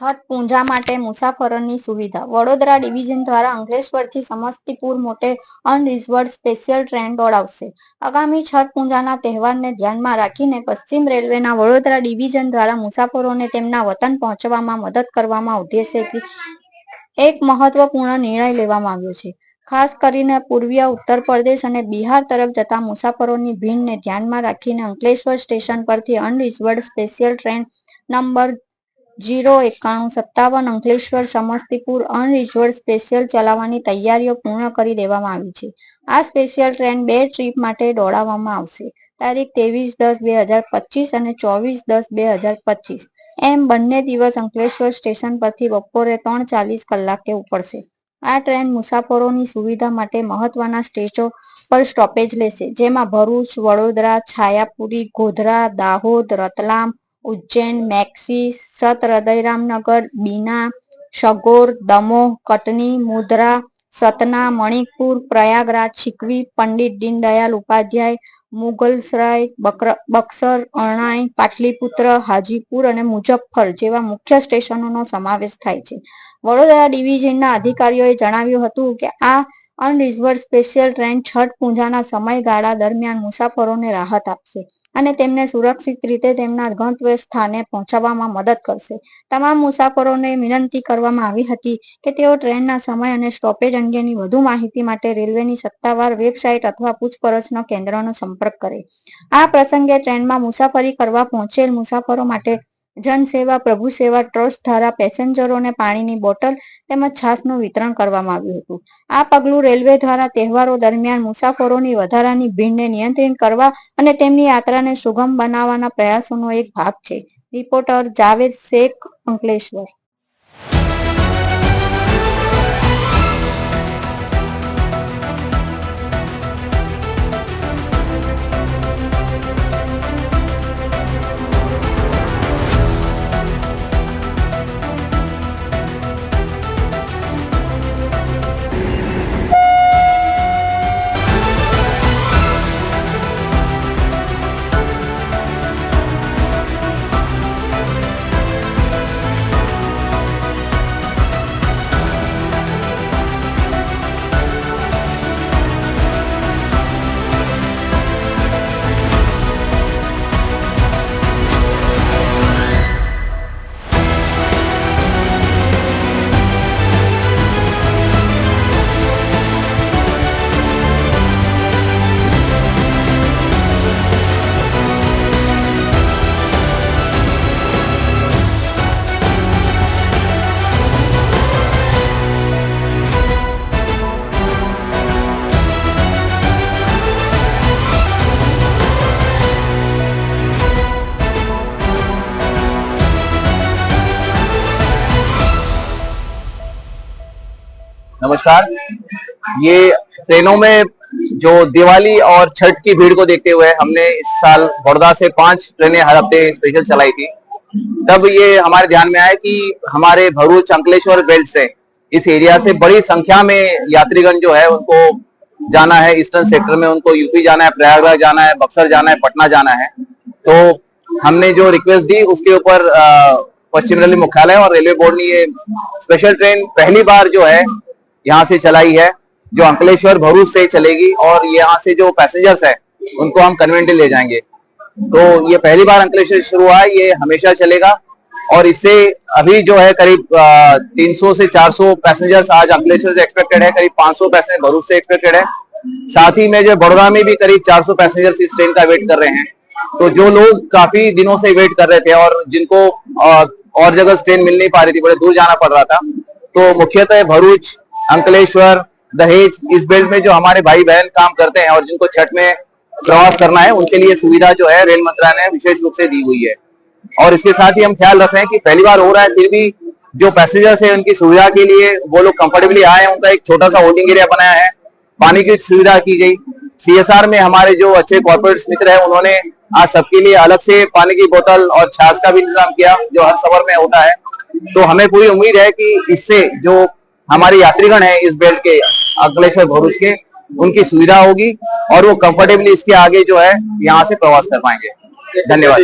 છઠ પૂજા માટે મુસાફરોની સુવિધા. વડોદરા ડિવિઝન દ્વારા અંકલેશ્વરથી સમસ્તીપુર મોટે અનરિઝર્વડ સ્પેશિયલ ટ્રેન દોડાવશે. આગામી છઠ પૂજાના તહેવારને ધ્યાનમાં રાખીને પશ્ચિમ રેલવેના વડોદરા ડિવિઝન દ્વારા મુસાફરોને તેમના વતન પહોંચવામાં મદદ કરવામાં ઉદ્દેશ્યથી એક મહત્વપૂર્ણ નિર્ણય લેવામાં આવ્યો છે. ખાસ કરીને પૂર્વીય ઉત્તર પ્રદેશ અને બિહાર તરફ જતા મુસાફરોની ભીડને ધ્યાનમાં રાખીને અંકલેશ્વર સ્ટેશન પરથી unreserved special train number zero એકાણું સત્તાવન અંકલેશ્વર સમસ્તીપુર અનરિઝર્વ સ્પેશિયલ ચલાવવાની તૈયારીઓ પૂર્ણ કરી દેવામાં આવી છે. આ સ્પેશિયલ ટ્રેન બે ટ્રીપ માટે દોડાવવામાં આવશે. તારીખ ત્રેવીસ દસ બે હજાર પચીસ અને ચોવીસ દસ બે હજાર પચીસ. એમ બંને દિવસ અંકલેશ્વર સ્ટેશન પરથી બપોરે ત્રણ ચાલીસ કલાકે ઉપડશે. આ ટ્રેન મુસાફરોની સુવિધા માટે મહત્વના સ્ટેશો પર સ્ટોપેજ લેશે, જેમાં ભરૂચ, વડોદરા, છાયાપુરી, ગોધરા, દાહોદ, રતલામ ઉજ્જૈન, મેક્સી સત હૃદયરામનગર બીના, સગોર, દમોહ, કટની, મુદ્રા, સતના, મણિપુર, પ્રયાગરાજ છીકવી પંડિત દીનદયાલ ઉપાધ્યાય મુગલસરાય બક્સર અરણાઈ પાટલીપુત્ર, હાજીપુર અને મુજફ્ફર જેવા મુખ્ય સ્ટેશનોનો સમાવેશ થાય છે. વડોદરા ડિવિઝનના અધિકારીઓએ જણાવ્યું હતું કે આ અનરિઝર્વ સ્પેશિયલ ટ્રેન છઠ પૂજાના સમયગાળા દરમિયાન મુસાફરોને રાહત આપશે. અને તેમને સુરક્ષિત રીતે તેમના ગંતવ્ય સ્થાને પહોંચાડવામાં મદદ કરશે. તમામ મુસાફરોને વિનંતી કરવામાં આવી હતી કે તેઓ ટ્રેનના સમય અને સ્ટોપેજ અંગેની વધુ માહિતી માટે રેલવેની સત્તાવાર વેબસાઇટ અથવા પૂછપરછનો કેન્દ્રનો સંપર્ક કરે. આ પ્રસંગે ટ્રેનમાં મુસાફરી કરવા પહોંચેલ મુસાફરો માટે જનસેવા પ્રભુ સેવા ટ્રસ્ટ દ્વારા પેસેન્જરોને પાણીની બોટલ તેમજ છાશનું વિતરણ કરવામાં આવ્યું હતું. આ પગલું રેલવે દ્વારા તહેવારો દરમિયાન મુસાફરોની વધારાની ભીડને નિયંત્રિત કરવા અને તેમની યાત્રાને સુગમ બનાવવાના પ્રયાસોનો એક ભાગ છે. રિપોર્ટર જાવેદ શેખ અંકલેશ્વર. नमस्कार। ये ट्रेनों में जो दिवाली और छठ की भीड़ को देखते हुए हमने इस साल बड़ौदा से पाँच ट्रेनें हर हफ़्ते स्पेशल चलाई थी। तब ये हमारे ध्यान में आया कि हमारे भरूच, अंकलेश्वर बेल्ट से इस एरिया से बड़ी संख्या में यात्रीगण जो है उनको जाना है ईस्टर्न सेक्टर में उनको यूपी जाना है, प्रयागराज जाना है, बक्सर जाना है, पटना जाना है। तो हमने जो रिक्वेस्ट दी उसके ऊपर पश्चिम रेलवे मुख्यालय और रेलवे बोर्ड ने ये स्पेशल ट्रेन पहली बार जो है यहाँ से चलाई है जो अंकलेश्वर भरूच से चलेगी और यहाँ से जो पैसेंजर्स है उनको हम कन्वेंटली ले जाएँगे। तो ये पहली बार अंकलेश्वर शुरू हुआ है ये हमेशा चलेगा। और इससे अभी जो है करीब अ, 300 से 400 पैसेंजर्स आज अंकलेश्वर से एक्सपेक्टेड है करीब 500 पैसेंजर भरूच से एक्सपेक्टेड है। साथ ही में जो बड़ौदा में भी करीब 400 पैसेंजर्स इस ट्रेन का वेट कर रहे हैं। तो जो लोग काफ़ी दिनों से वेट कर रहे थे और जिनको और जगह ट्रेन मिल नहीं पा रही थी बड़े दूर जाना पड़ रहा था तो मुख्यतः भरूच अंकलेश्वर दहेज इस बेल्ट में जो हमारे भाई बहन काम करते हैं और जिनको छठ में प्रवास करना है, उनके लिए सुविधा जो है रेल मंत्रालय ने विशेष रूप से दी हुई है। और इसके साथ ही हम ख्याल रख रहे हैं कि पहली बार हो रहा है, फिर भी जो पैसेंजर्स है, उनकी सुविधा के लिए वो लोग कंफर्टेबली आए उनका एक छोटा सा होल्डिंग एरिया बनाया है। पानी की सुविधा की गई। सीएसआर में हमारे जो अच्छे कॉर्पोरेट मित्र है, उन्होंने आज सबके लिए अलग से पानी की बोतल और छाछ का भी इंतज़ाम किया, जो हर सफ़र में होता है। तो हमें पूरी उम्मीद है कि इससे जो हमारे यात्रीगण है इस बेल्ट के अंकलेश्वर भरूच के, उनकी सुविधा होगी और वो कंफर्टेबली इसके आगे जो है यहाँ से प्रवास कर पाएँगे। धन्यवाद।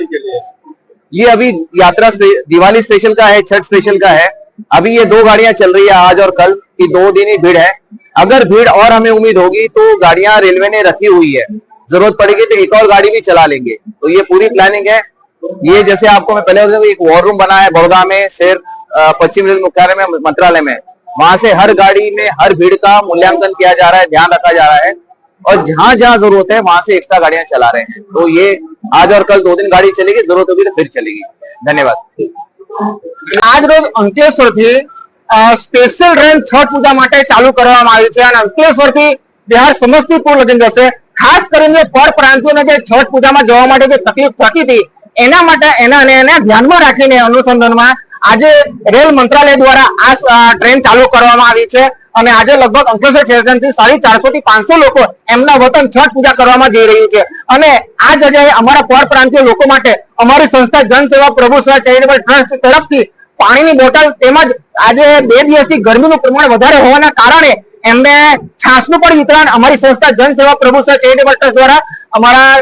ये अभी यात्रा स्पे- दिवाली स्पेशल का है, छठ स्पेशल का है। अभी ये दो गाड़ियाँ चल रही है आज और कल, की दो दिन ही भीड़ है। अगर भीड़ और हमें उम्मीद होगी तो गाड़ियाँ रेलवे ने रखी हुई है। ज़रूरत पड़ेगी तो एक और गाड़ी भी चला लेंगे। तो ये पूरी प्लानिंग है। ये जैसे आपको मैं पहले एक वॉर रूम बना है बड़ौदा में, शेर पश्चिम रेल मुख्यालय में, मंत्रालय में। वहां से हर गाड़ी में हर भीड़ का मूल्यांकन किया जा रहा है ध्यान रखा जा रहा है और जहां जहां जरूरत है वहां से एक्स्ट्रा गाड़ियां चला रहे हैं तो ये आज और कल दो दिन गाड़ी चलेगी जरूरत होगी तो फिर चलेगी धन्यवाद આજ રોજ અંકલેશ્વરથી અ, સ્પેશિયલ ટ્રેન છઠ પૂજા માટે ચાલુ કરવામાં આવી છે અને અંકલેશ્વરથી બિહાર સમસ્તીપુર લગીન જશે ખાસ કરીને પરપ્રાંતિયોને જે છઠ પૂજામાં જવા માટે જે તકલીફ થતી હતી એના માટે એના અને એને ધ્યાનમાં રાખીને અનુસંધાનમાં આજે રેલ મંત્રાલય દ્વારા આ ટ્રેન ચાલુ કરવામાં આવી છે અને આજે લગભગ અંકલેશ્વર સ્ટેશનથી સાડી ચારસો થી પાંચસો લોકો એમના વતન છઠ પૂજા કરવામાં જઈ રહ્યું છે. અને આ જગ્યાએ અમારા પરપ્રાંતીય લોકો માટે અમારી સંસ્થા જનસેવા પ્રભુ સેવા ચેરિટેબલ ટ્રસ્ટ તરફથી પાણીની બોટલ તેમજ આજે બે દિવસથી ગરમીનું પ્રમાણ વધારે હોવાના કારણે એમને છાસનું પણ વિતરણ અમારી સંસ્થા જનસેવા પ્રભુ સેવા ચેરિટેબલ ટ્રસ્ટ દ્વારા અમારા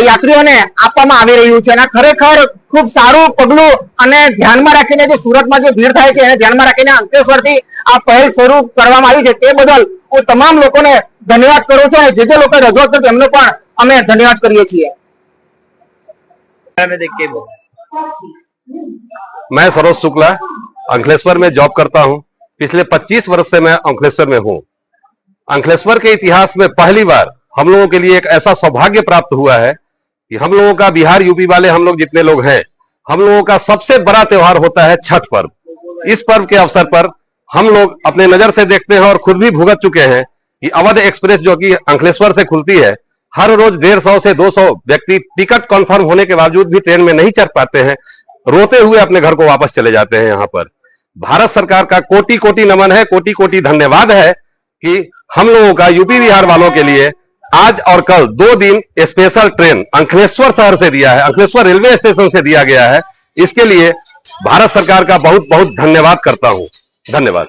યાત્રીઓને આપવામાં આવી રહ્યું છે અને આ ખરેખર ખૂબ સારું પગલું અને ધ્યાનમાં રાખીને જે સુરતમાં જે ભીડ થાય છે એને ધ્યાનમાં રાખીને અંકલેશ્વરથી આ પહેલ શરૂ કરવામાં આવી છે તે બદલ હું તમામ લોકોને ધન્યવાદ કરું છું અને જે જે લોકોએ રજૂઆત કરી એમનો પણ અમે ધન્યવાદ કરીએ છીએ मैं सरोज शुक्ला अंकलेश्वर में जॉब करता हूं पिछले 25 वर्ष से मैं अंकलेश्वर में हूं अंकलेश्वर के इतिहास में पहली बार हम लोगों के लिए एक ऐसा सौभाग्य प्राप्त हुआ है कि हम लोगों का बिहार यूपी वाले हम लोग जितने लोग हैं, हम लोगों का सबसे बड़ा त्योहार होता है छठ पर्व। इस पर्व के अवसर पर हम लोग अपने नज़र से देखते हैं और खुद भी भुगत चुके हैं कि अवध एक्सप्रेस जो कि अंकलेश्वर से खुलती है, हर रोज डेढ़ सौ से दो सौ व्यक्ति टिकट कंफर्म होने के बावजूद भी ट्रेन में नहीं चढ़ पाते हैं, रोते हुए अपने घर को वापस चले जाते हैं यहाँ पर। भारत सरकार का कोटि कोटि नमन है कोटि कोटि धन्यवाद है कि हम लोगों का यूपी बिहार वालों के लिए आज और कल दो दिन स्पेशल ट्रेन अंकलेश्वर शहर से दिया है, अंकलेश्वर रेलवे स्टेशन से दिया गया है। इसके लिए भारत सरकार का बहुत बहुत धन्यवाद करता हूँ। धन्यवाद।